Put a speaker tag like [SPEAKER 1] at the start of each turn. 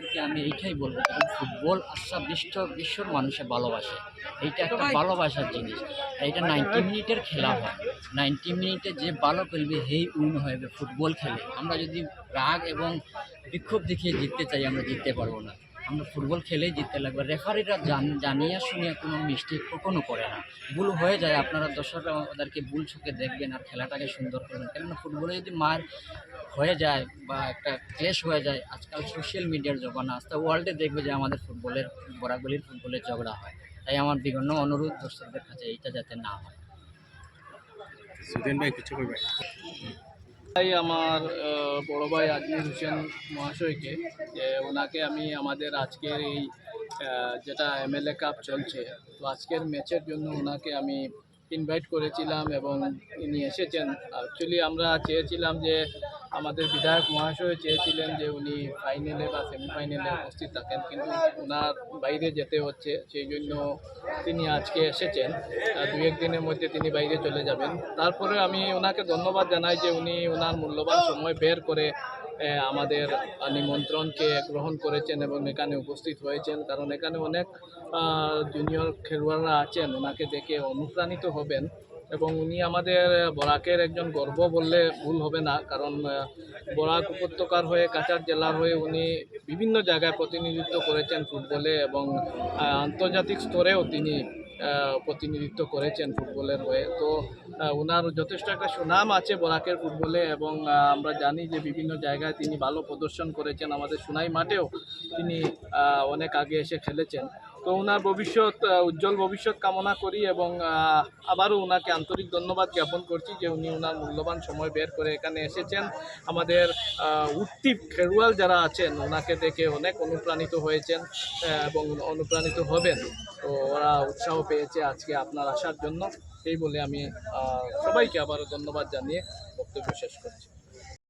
[SPEAKER 1] তাদেরকে আমি এইটাই বলব কারণ ফুটবল আশা বিশ্ব বিশ্বর মানুষে ভালোবাসে। এইটা একটা ভালোবাসার জিনিস। এইটা নাইনটি মিনিটের খেলা হয়। নাইনটি মিনিটে যে ভালো করবে সেই উইন হবে ফুটবল খেলে। আমরা যদি রাগ এবং বিক্ষোভ দেখিয়ে জিততে চাই আমরা জিততে পারব না। আমরা ফুটবল খেলেই জিততে লাগবে। রেফারিরা জান, জানিয়ে শুনিয়ে কোনো মিস্টেক কখনো করে না। ভুল হয়ে যায়, আপনারা দর্শকরা ওদেরকে ভুল চোখে দেখবেন আর খেলাটাকে সুন্দর করবেন। কেননা ফুটবলে যদি মার হয়ে যায় বা একটা ক্লেশ হয়ে যায়, আজকাল সোশ্যাল মিডিয়ার জমানা আস্তে ওয়ার্ল্ডে দেখবে যে আমাদের ফুটবলের বরাগুলির ফুটবলের ঝগড়া হয়। তাই আমার বিভিন্ন অনুরোধ দর্শকদের কাছে এইটা যাতে না হয়।
[SPEAKER 2] সুজেন ভাই, কিছু করবে
[SPEAKER 3] তাই আমার বড় ভাই আজমির হোসেন মহাশয়কে, যে ওনাকে আমি আমাদের আজকের এই যেটা এমএলএ কাপ চলছে, তো আজকের ম্যাচের জন্য ওনাকে আমি ইনভাইট করেছিলাম এবং তিনি এসেছেন। অ্যাকচুয়ালি আমরা চেয়েছিলাম যে আমাদের বিধায়ক মহাশয় চেয়েছিলেন যে উনি ফাইনালে বা সেমিফাইনালে উপস্থিত থাকেন, কিন্তু ওনার বাইরে যেতে হচ্ছে, সেই জন্য তিনি আজকে এসেছেন। দু একদিনের মধ্যে তিনি বাইরে চলে যাবেন। তারপরে আমি ওনাকে ধন্যবাদ জানাই যে উনি ওনার মূল্যবান সময় বের করে আমাদের নিমন্ত্রণকে গ্রহণ করেছেন এবং এখানে উপস্থিত হয়েছেন। কারণ এখানে অনেক জুনিয়র খেলোয়াড়রা আছেন। ওনাকে দেখে অনুপ্রাণিত হবেন এবং উনি আমাদের বরাকের একজন গর্ব বললে ভুল হবে না। কারণ বরাক উপত্যকার হয়ে, কাছাড় জেলার হয়ে উনি বিভিন্ন জায়গায় প্রতিনিধিত্ব করেছেন ফুটবলে এবং আন্তর্জাতিক স্তরেও তিনি প্রতিনিধিত্ব করেছেন ফুটবলের হয়ে। তো ওনার যথেষ্ট একটা সুনাম আছে বরাকের ফুটবলে এবং আমরা জানি যে বিভিন্ন জায়গায় তিনি ভালো প্রদর্শন করেছেন। আমাদের সুনাই মাঠেও তিনি অনেক আগে এসে খেলেছেন। তো ওনার ভবিষ্যৎ উজ্জ্বল ভবিষ্যৎ কামনা করি এবং আবারও ওনাকে আন্তরিক ধন্যবাদ জ্ঞাপন করছি যে উনি ওনার মূল্যবান সময় বের করে এখানে এসেছেন। আমাদের উঠতি খেলোয়াড় যারা আছেন ওনাকে দেখে অনেক অনুপ্রাণিত হয়েছেন এবং অনুপ্রাণিত হবেন। তো ওরা উৎসাহ পেয়েছে আজকে আপনার আসার জন্য। এই বলে আমি সবাইকে আবারও ধন্যবাদ জানিয়ে বক্তব্য শেষ করছি।